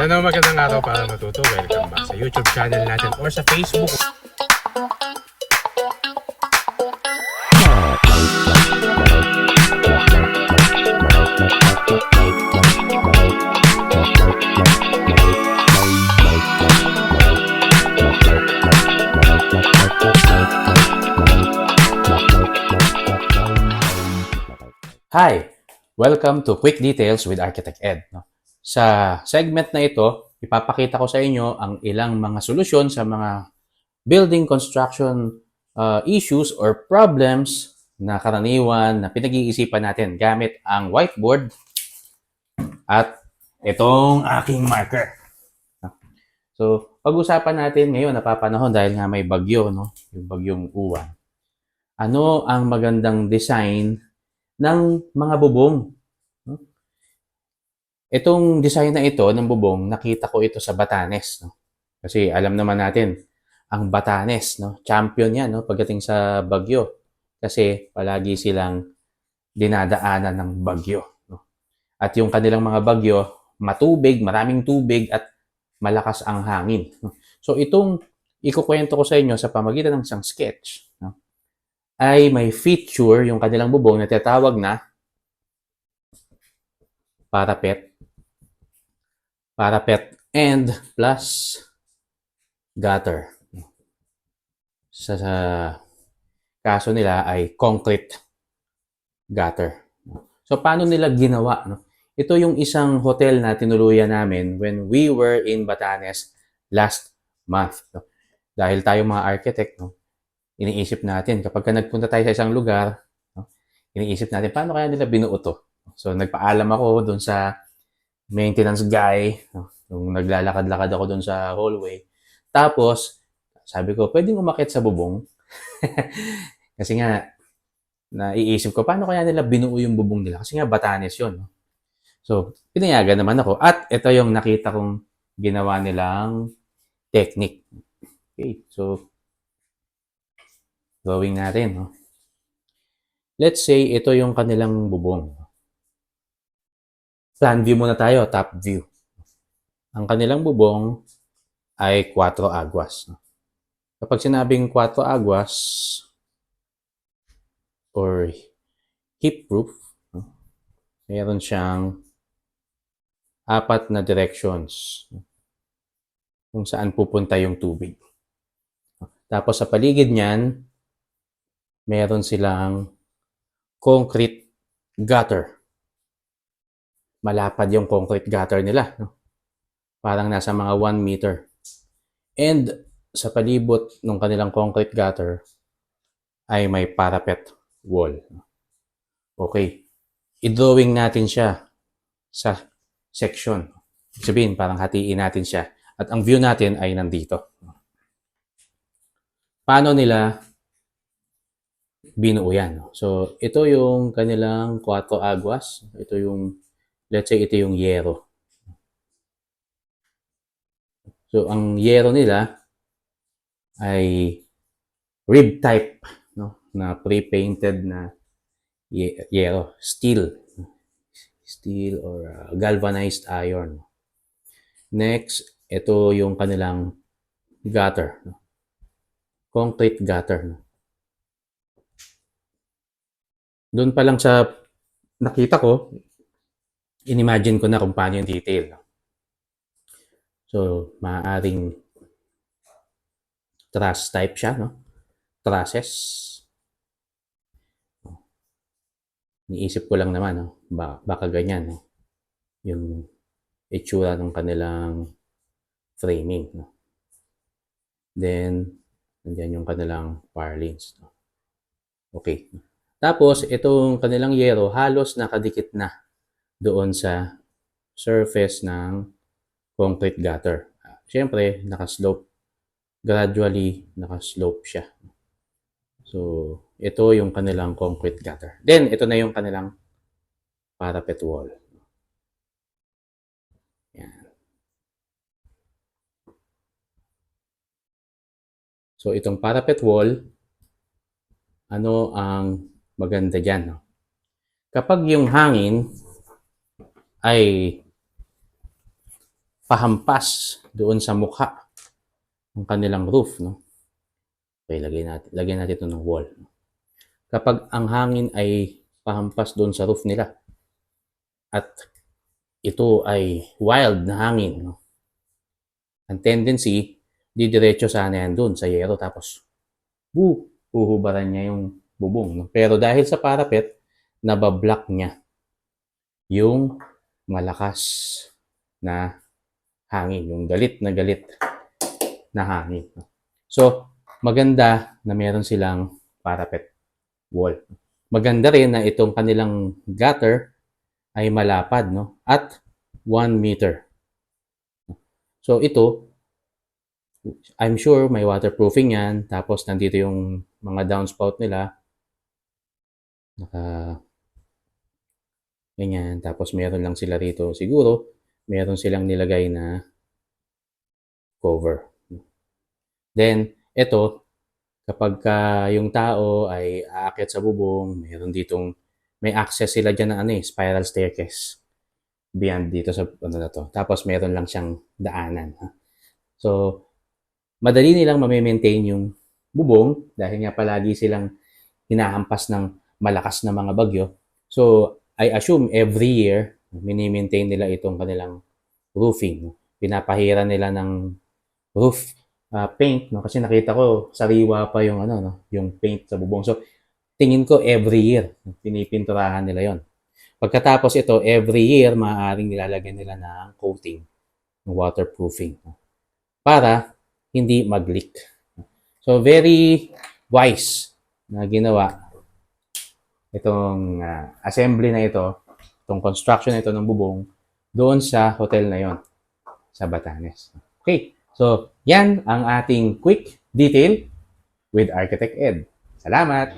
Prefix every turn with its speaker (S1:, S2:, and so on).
S1: Sana magandang araw para matuto. Welcome back sa YouTube channel natin or sa Facebook.
S2: Hi! Welcome to Quick Details with Architect Ed. Sa segment na ito, ipapakita ko sa inyo ang ilang mga solusyon sa mga building construction uh, issues or problems na karaniwan na pinag-iisipan natin gamit ang whiteboard at itong aking marker. So, pag-usapan natin ngayon, napapanahon dahil nga may bagyo, no? yung bagyong uwan. Ano ang magandang design ng mga bubong. Itong design na ito ng bubong, nakita ko ito sa Batanes. No? Kasi alam naman natin, ang Batanes, no? champion yan no? pagdating sa bagyo. Kasi palagi silang dinadaanan ng bagyo. No? At yung kanilang mga bagyo, matubig, maraming tubig at malakas ang hangin. No? So itong ikukwento ko sa inyo sa pamagitan ng isang sketch. No? ay may feature yung kanilang bubong na tinatawag na parapet, parapet and plus gutter. Sa, sa kaso nila ay concrete gutter. So paano nila ginawa? No? Ito yung isang hotel na tinuluyan namin when we were in Batanes last month. No? Dahil tayo mga architect, no? iniisip natin, kapag ka nagpunta tayo sa isang lugar, no, iniisip natin, paano kaya nila binuo to? So, nagpaalam ako doon sa maintenance guy, nung naglalakad-lakad ako doon sa hallway. Tapos, sabi ko, pwedeng umakit sa bubong. Kasi nga, naiisip ko, paano kaya nila binuo yung bubong nila? Kasi nga, Batanes yun. No? So, pinayagan naman ako. At ito yung nakita kong ginawa nilang technique. Okay, so, drawing natin. No? Let's say, ito yung kanilang bubong. Plan view muna tayo, top view. Ang kanilang bubong ay 4 aguas. Kapag sinabing 4 aguas or heat proof, no? mayroon siyang apat na directions kung saan pupunta yung tubig. Tapos sa paligid niyan, meron silang concrete gutter. Malapad yung concrete gutter nila. No? Parang nasa mga 1 meter. And sa palibot ng kanilang concrete gutter ay may parapet wall. Okay. I-drawing natin siya sa section. Sabihin, parang hatiin natin siya. At ang view natin ay nandito. Paano nila binuo yan. So, ito yung kanilang 4 aguas. Ito yung, let's say, ito yung yero. So, ang yero nila ay rib type, no? na pre-painted na ye- yero, steel. Steel or uh, galvanized iron. Next, ito yung kanilang gutter. No? Concrete gutter. No? doon pa lang sa nakita ko, inimagine ko na kung paano yung detail. So, maaaring truss type siya, no? Trusses. Niisip ko lang naman, no? Ba baka ganyan, no? Yung itsura ng kanilang framing, no? Then, nandiyan yung kanilang parlings, no? Okay. Tapos, itong kanilang yero, halos nakadikit na doon sa surface ng concrete gutter. Siyempre, nakaslope. Gradually, nakaslope siya. So, ito yung kanilang concrete gutter. Then, ito na yung kanilang parapet wall. Yan. So, itong parapet wall, ano ang maganda dyan. No? Kapag yung hangin ay pahampas doon sa mukha ng kanilang roof, no? Okay, lagay natin, lagyan natin ito ng wall. Kapag ang hangin ay pahampas doon sa roof nila at ito ay wild na hangin, no? Ang tendency, didiretso sana yan doon sa yero tapos bu, uhubaran niya yung bubong. No? Pero dahil sa parapet, nabablock niya yung malakas na hangin, yung galit na galit na hangin. So, maganda na meron silang parapet wall. Maganda rin na itong kanilang gutter ay malapad, no? At 1 meter. So, ito, I'm sure may waterproofing yan. Tapos, nandito yung mga downspout nila. Naka, ganyan. Tapos, meron lang sila rito. Siguro, meron silang nilagay na cover. Then, ito, kapag ka yung tao ay aakyat sa bubong, meron ditong, may access sila dyan na ano eh, spiral staircase. Beyond dito sa ano na to. Tapos meron lang siyang daanan. Ha? So, madali nilang mamimaintain yung bubong dahil nga palagi silang hinahampas ng malakas na mga bagyo. So, I assume every year, mini-maintain nila itong kanilang roofing. Pinapahira nila ng roof uh, paint no? Kasi nakita ko sariwa pa yung ano no? Yung paint sa bubong. So tingin ko every year pinipinturahan nila yon pagkatapos ito every year maaaring nilalagyan nila ng coating ng waterproofing no? para hindi mag-leak. So very wise na ginawa itong ah, assembly na ito itong construction na ito ng bubong doon sa hotel na yon sa Batanes okay So, yan ang ating quick detail with Architect Ed. Salamat!